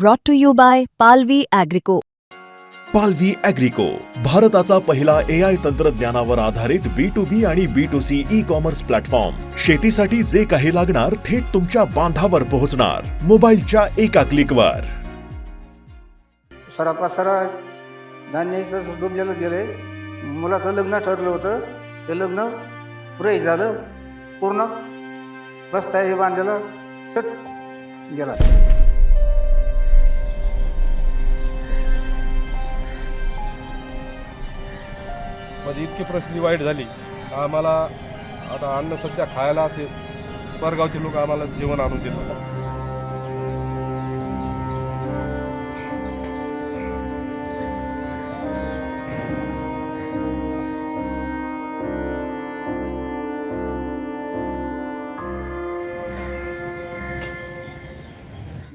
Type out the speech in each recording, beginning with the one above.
brought to you by Palvi Agrico. पालवी अॅग्रिको भारताचा पहिला ए आय तंत्रज्ञानावर आधारित बी टू बी आणि B to C e commerce platform शेतीसाठी जे काही लागणार थेट तुमच्या बांधावर पोहोचणार. मोबाईलच्या एका क्लिकवर सरापा सरा धान्य इथं डुबलेलं गेले मुलाचं लग्न ठरलं होतं. ते लग्न पुरे झालं. पूर्ण बसता हे बांधलेलं सट गेला. म्हणजे इतकी परिस्थिती वाईट झाली. आम्हाला आता अन्न सध्या खायला असे परगावचे लोक आम्हाला जेवण आणून देतात.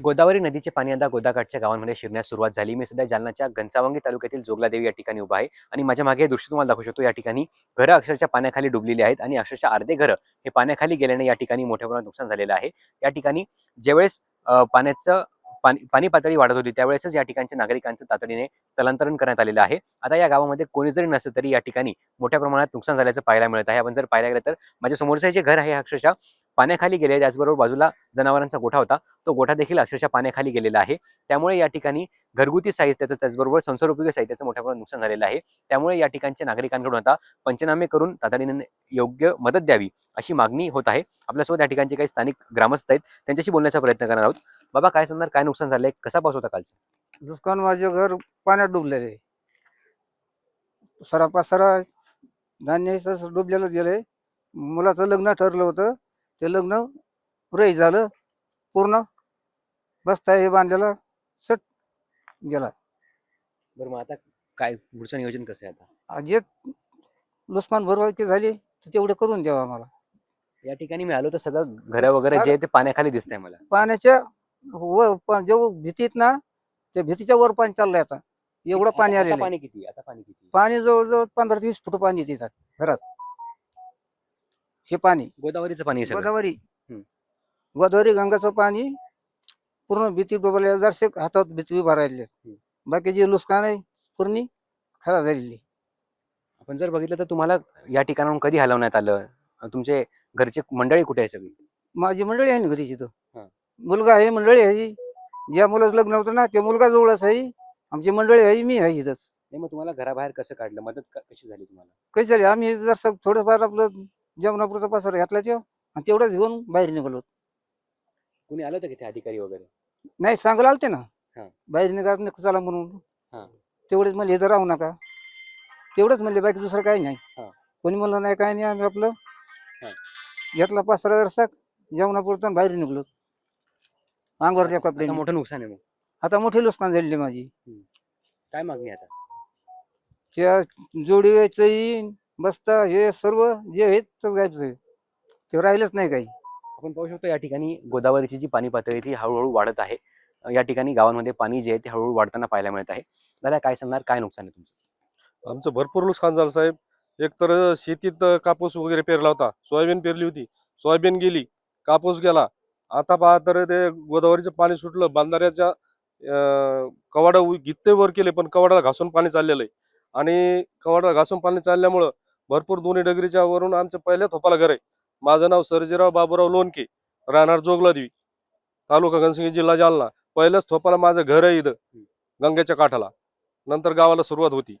गोदावरी नदीचे पाणी आता गोदाकाठच्या गावांमध्ये शिरण्यास सुरुवात झाली. मी सध्या जालनाच्या घनसावंगी तालुक्यातील जोगलादेवी या ठिकाणी उभा आहे आणि माझ्या मागे दृश्य तुम्हाला दाखवू शकतो. या ठिकाणी घरं अक्षरशः पाण्याखाली डुबलेली आहेत आणि अक्षरशः अर्धे घरं हे पाण्याखाली गेल्याने या ठिकाणी मोठ्या प्रमाणात नुकसान झालेलं आहे. या ठिकाणी ज्यावेळेस पाण्याचं पाणी पाणी पातळी वाढत होती त्यावेळेसच या ठिकाणच्या नागरिकांचं तातडीने स्थलांतरण करण्यात आलेलं आहे. आता या गावामध्ये कोणी जरी नसलं तरी या ठिकाणी मोठ्या प्रमाणात नुकसान झाल्याचं पाहायला मिळत आहे. आपण जर पाहायला गेलं तर माझ्या समोरचं जे घर आहे हे अक्षरशः पाण्याखाली गेले त्याचबरोबर बाजूला जनावरांचा गोठा होता. तो गोठा देखील अक्षरशः पाण्याखाली गेलेला आहे. त्यामुळे या ठिकाणी घरगुती साहित्याचं त्याचबरोबर संसारोपयोगी साहित्याचं मोठ्या प्रमाणात नुकसान झालेलं आहे. त्यामुळे या ठिकाणच्या नागरिकांकडून आता पंचनामे करून तातडीने योग्य मदत द्यावी अशी मागणी होत आहे. आपल्यासोबत या ठिकाणचे काही स्थानिक ग्रामस्थ आहेत. त्यांच्याशी बोलण्याचा प्रयत्न करणार आहोत. बाबा काय सांगणार? काय नुकसान झालंय? कसा पाऊस होता कालचा? दुष्काळ माझे घर पाण्यात डुबलेले सरापा सरा धान्य इथं डुबलेलं गेले मुलाचं लग्न ठरलं होतं. ते लग्न पुरे झालं पूर्ण बसता हे बांधलेलं सट गेला. बरं मग आता काय पुढचं नियोजन कसं आहे आता? जे नुकसान भरपाई झाली तर तेवढे करून द्यावं आम्हाला. या ठिकाणी मी आलो तर सगळं घरं वगैरे जे आहे ते पाण्याखाली दिसतंय मला. पाण्याच्या वर पा- जेव्हा भीतीत ना त्या भीतीच्या वर पाणी चाललंय आता. एवढं आता- पाणी आता आलेलं आहे. पाणी किती? आता पाणी किती? पाणी जवळजवळ पंधरा ते वीस फूट पाणी येते इथं घरात. हे पाणी. गोदावरीचं पाणी आहे सगळं. गोदावरी. हम्म. गोदावरी गंगाचं पाणी पूर्ण भीती डोबले जरसे हातात भीती उभा राहिली बाकी जे नुकसान आहे पूर्ण खराब झालेली आपण जर बघितलं तर तुम्हाला या ठिकाणाहून कधी हलवण्यात आलं? अं, तुमचे घरचे मंडळी कुठे आहे सगळी? माझी मंडळी आहे ना घरी हा. तिथं मुलगा आहे मंडळी आहे. ज्या मुलाचं लग्न होतं ना त्या मुलगा जवळच आहे. आमची मंडळी आहे मी आहे इथंच. नाही मग तुम्हाला घराबाहेर कसं काढलं? मदत क- कशी झाली तुम्हाला? कशी झाली? आम्ही जर थोडंफार आपलं जेवणापुरता पसार घातला तेव्हा आणि तेवढंच घेऊन बाहेर निघालो. कोणी आलं होतं की ते अधिकारी वगैरे? नाही सांगायला आलते ना. हा. बाहेर निघा नको चला म्हणून. हा. तेवढेच म्हणले इथं राहू नका. तेवढंच म्हणले बाकी दुसरं काही नाही. कोणी म्हणलं नाही काही नाही आम्ही आपलं हा. घेतला पसारा जेवणापुरता आणि बाहेर निघलो. अंगावरच्या आता मोठं नुकसान आहे मग. आता मोठी नुकसान झालेली माझी. काय मागणी आता? त्या जोडी वेचही बसता हे सर्व जे आहेत ते गायबच आहे ते राहिलंच नाही काही. आपण पाहू शकतो या ठिकाणी गोदावरीची जी पाणी पातळी आहे ती हळूहळू वाढत आहे. या ठिकाणी गावांमध्ये पाणी जे आहे ते हळूहळू वाढताना पाहायला मिळत आहे. दादा काय सांगणार? काय नुकसान आहे तुमचं? आमचं भरपूर नुकसान झालं साहेब. एक तर शेतीत कापूस वगैरे पेरला होता. सोयाबीन पेरली होती. सोयाबीन गेली कापूस गेला. आता पहा तर ते गोदावरीचं पाणी सुटलं. बांधाऱ्याच्या कवाडा उ- गित्ते वर केले पण कवाडाला घासून पाणी चाललेलं आहे. आणि कवाडा घासून पाणी चालल्यामुळं भरपूर दोन्ही डगरीच्या वरून आमचं पहिल्या थोपाला घर. आहे माझं नाव सर्जेराव बाबूराव लोणके राहणार जोगलादेवी तालुका घनसंगी जिल्हा जालना. पहिल्याच थोपाला माझं घर आहे इथं गंगेच्या काठाला. नंतर गावाला सुरुवात होती.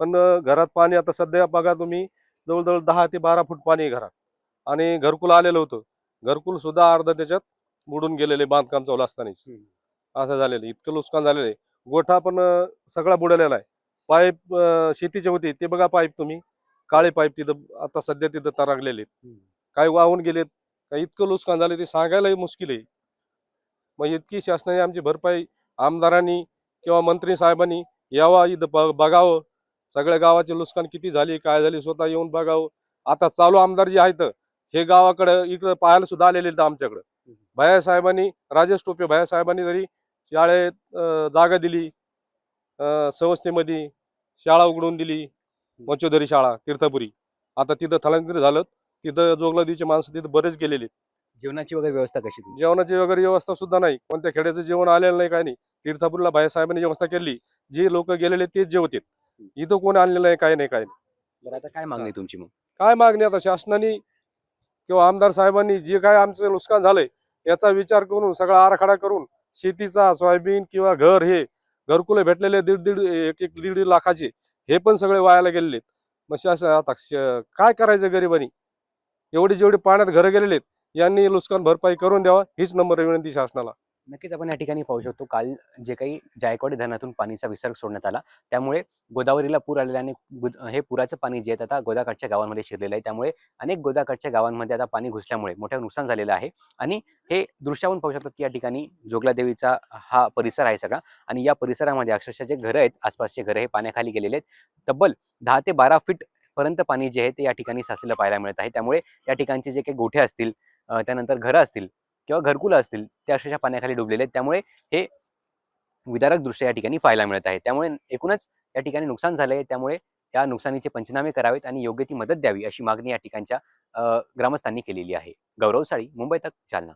पण घरात पाणी आता सध्या बघा तुम्ही जवळजवळ दहा ते बारा फूट पाणी आहे घरात. आणि घरकुल आलेलं होतं. घरकुल सुद्धा अर्ध त्याच्यात बुडून गेलेले बांधकाम चालू असताना असं झालेलं आहे. इतकं नुकसान झालेलं आहे. गोठा पण सगळा बुडलेला आहे. पाईप शेतीचे होते ते बघा पाईप तुम्ही. काळे पाईप तिथं आता सध्या तिथं तरंगलेले आहेत. काय वाहून गेलेत. काय इतकं नुकसान झाले ते सांगायलाही मुश्किल आहे. मग इतकी शासनाने आमची भरपाई आमदारांनी किंवा मंत्री साहेबांनी यावा इथं ब- बघावं. सगळ्या गावाचे नुकसान किती झाली काय झाली स्वतः येऊन बघावं. आता चालू आमदार जे आहेत हे गावाकडं इकडं पाहायला सुद्धा आलेले आहेत आमच्याकडं. भया साहेबांनी राजेश टोपे भया साहेबांनी जरी शाळेत जागा दिली संस्थेमध्ये शाळा उघडून दिली मच्छोदरी शाळा तीर्थपुरी. आता तिथं स्थलांतरित झालं तिथं जोगलादीचे माणसं तिथं बरेच गेलेले. जेवणाची वगैरे व्यवस्था कशी तुमची? जेवणाची वगैरे व्यवस्था सुद्धा नाही. कोणत्या खेड्याचं जेवण आलेलं नाही काय नाही. तीर्थापूरला बाळासाहेबांनी व्यवस्था केली. जे लोक गेलेले तेच जे होते इथं कोण आणलेलं नाही काय नाही काय नाही. बरं आता काय मागणी तुमची मग? काय मागणी आता? शासनाने किंवा आमदार साहेबांनी जे काय आमचं नुकसान झालंय याचा विचार करून सगळा आराखडा करून शेतीचा सोयाबीन किंवा घर हे घरकुले भेटलेले दीड दीड एक एक दीड दीड लाखाचे हे पण सगळे वायाला गेलेले आहेत. मग शासन आता काय करायचं गरिबांनी एवढी जेवढी पाण्यात घरं गेलेले आहेत यांनी नुकसान भरपाई करून द्यावा हीच नंबर विनंती शासनाला नक्कीच आपण या ठिकाणी पाहू शकतो काल जे काही जायकवाडी धरणातून पाणीचा विसर्ग सोडण्यात आला त्यामुळे गोदावरीला पूर आलेल्याने आणि गुद- हे पुराचं पाणी जे आहे आता गोदाकाठच्या गावांमध्ये शिरलेलं आहे. त्यामुळे अनेक गोदाकाठच्या गावांमध्ये आता पाणी घुसल्यामुळे मोठ्या नुकसान झालेलं आहे. आणि हे दृश्यावरून पाहू शकतात की या ठिकाणी जोगलादेवीचा हा परिसर आहे सगळा. आणि या परिसरामध्ये अक्षरशः जे घरं आहेत आसपासचे घरं हे पाण्याखाली गेलेले आहेत. तब्बल दहा ते बारा फीट पर्यंत पाणी जे आहे ते या ठिकाणी साचलेलं पाहायला मिळत आहे. त्यामुळे या ठिकाणचे जे काही गोठे असतील त्यानंतर घरं असतील किंवा घरकुलं असतील ते अक्षरशः पाण्याखाली डुबलेले आहेत. त्यामुळे हे विदारक दृश्य या ठिकाणी पाहायला मिळत आहे. त्यामुळे एकूणच या ठिकाणी नुकसान झालंय. त्यामुळे या नुकसानीचे पंचनामे करावेत आणि योग्य ती मदत द्यावी अशी मागणी या ठिकाणच्या ग्रामस्थांनी केलेली आहे. गौरवशाळी मुंबई तक जालना.